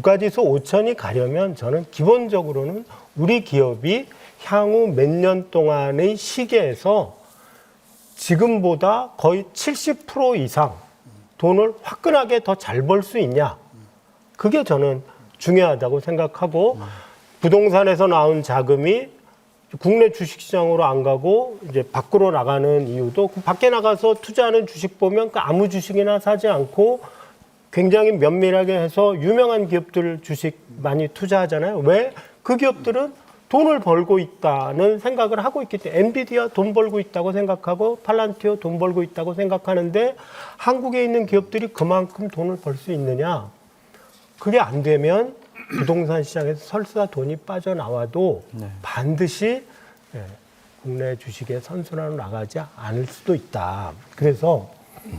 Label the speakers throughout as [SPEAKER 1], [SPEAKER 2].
[SPEAKER 1] 주가지수 5천이 가려면 저는 기본적으로는 우리 기업이 향후 몇 년 동안의 시계에서 지금보다 거의 70% 이상 돈을 화끈하게 더 잘 벌 수 있냐. 그게 저는 중요하다고 생각하고 부동산에서 나온 자금이 국내 주식시장으로 안 가고 이제 밖으로 나가는 이유도 그 밖에 나가서 투자하는 주식 보면 그 아무 주식이나 사지 않고 굉장히 면밀하게 해서 유명한 기업들 주식 많이 투자하잖아요. 왜? 그 기업들은 돈을 벌고 있다는 생각을 하고 있기 때문에 엔비디아 돈 벌고 있다고 생각하고 팔란티오 돈 벌고 있다고 생각하는데 한국에 있는 기업들이 그만큼 돈을 벌 수 있느냐? 그게 안 되면 부동산 시장에서 설사 돈이 빠져나와도 반드시 예, 국내 주식의 선순환으로 나가지 않을 수도 있다. 그래서 그,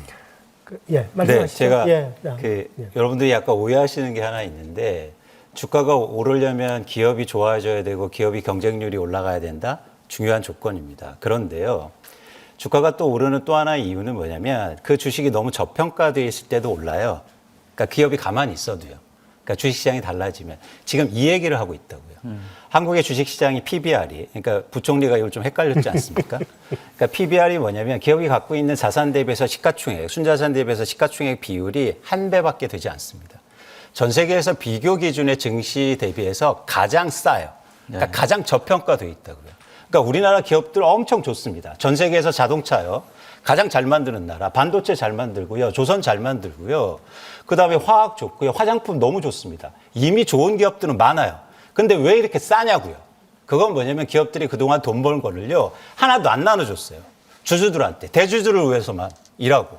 [SPEAKER 1] 예,
[SPEAKER 2] 네. 제가
[SPEAKER 1] 예,
[SPEAKER 2] 그
[SPEAKER 1] 예.
[SPEAKER 2] 여러분들이 약간 오해하시는 게 하나 있는데 주가가 오르려면 기업이 좋아져야 되고 기업이 경쟁률이 올라가야 된다. 중요한 조건입니다. 그런데요. 주가가 또 오르는 또 하나의 이유는 뭐냐면 그 주식이 너무 저평가되어 있을 때도 올라요. 그러니까 기업이 가만히 있어도요. 그러니까 주식시장이 달라지면 지금 이 얘기를 하고 있다고요. 한국의 주식시장이 PBR이 그러니까 부총리가 이걸 좀 헷갈렸지 않습니까? 그러니까 PBR이 뭐냐면 기업이 갖고 있는 자산 대비해서 시가총액, 순자산 대비해서 시가총액 비율이 한 배밖에 되지 않습니다. 전 세계에서 비교 기준의 증시 대비해서 가장 싸요. 그러니까 가장 저평가되어 있다고요. 그러니까 우리나라 기업들 엄청 좋습니다. 전 세계에서 자동차요. 가장 잘 만드는 나라, 반도체 잘 만들고요, 조선 잘 만들고요. 그 다음에 화학 좋고요, 화장품 너무 좋습니다. 이미 좋은 기업들은 많아요. 근데 왜 이렇게 싸냐고요? 그건 뭐냐면 기업들이 그동안 돈 버는 거를요, 하나도 안 나눠줬어요. 주주들한테, 대주주를 위해서만 일하고.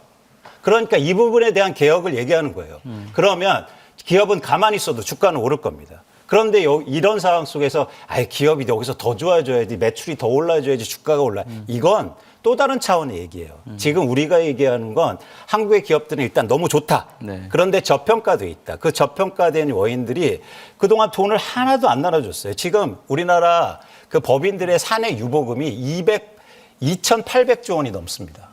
[SPEAKER 2] 그러니까 이 부분에 대한 개혁을 얘기하는 거예요. 그러면 기업은 가만히 있어도 주가는 오를 겁니다. 그런데 여- 이런 상황 속에서 아예 기업이 여기서 더 좋아져야지 매출이 더 올라줘야지 주가가 올라. 이건 또 다른 차원의 얘기예요. 지금 우리가 얘기하는 건 한국의 기업들은 일단 너무 좋다.
[SPEAKER 3] 네.
[SPEAKER 2] 그런데 저평가돼 있다. 그 저평가된 원인들이 그동안 돈을 하나도 안 나눠줬어요. 지금 우리나라 그 법인들의 사내 유보금이 200, 2,800조 원이 넘습니다.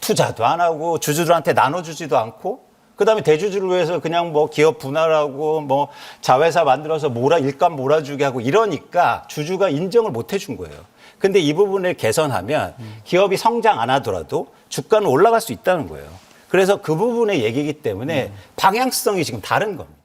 [SPEAKER 2] 투자도 안 하고 주주들한테 나눠주지도 않고 그다음에 대주주를 위해서 그냥 뭐 기업 분할하고 뭐 자회사 만들어서 몰아 일감 몰아주게 하고 이러니까 주주가 인정을 못 해준 거예요. 근데 이 부분을 개선하면 기업이 성장 안 하더라도 주가는 올라갈 수 있다는 거예요. 그래서 그 부분의 얘기이기 때문에 방향성이 지금 다른 겁니다.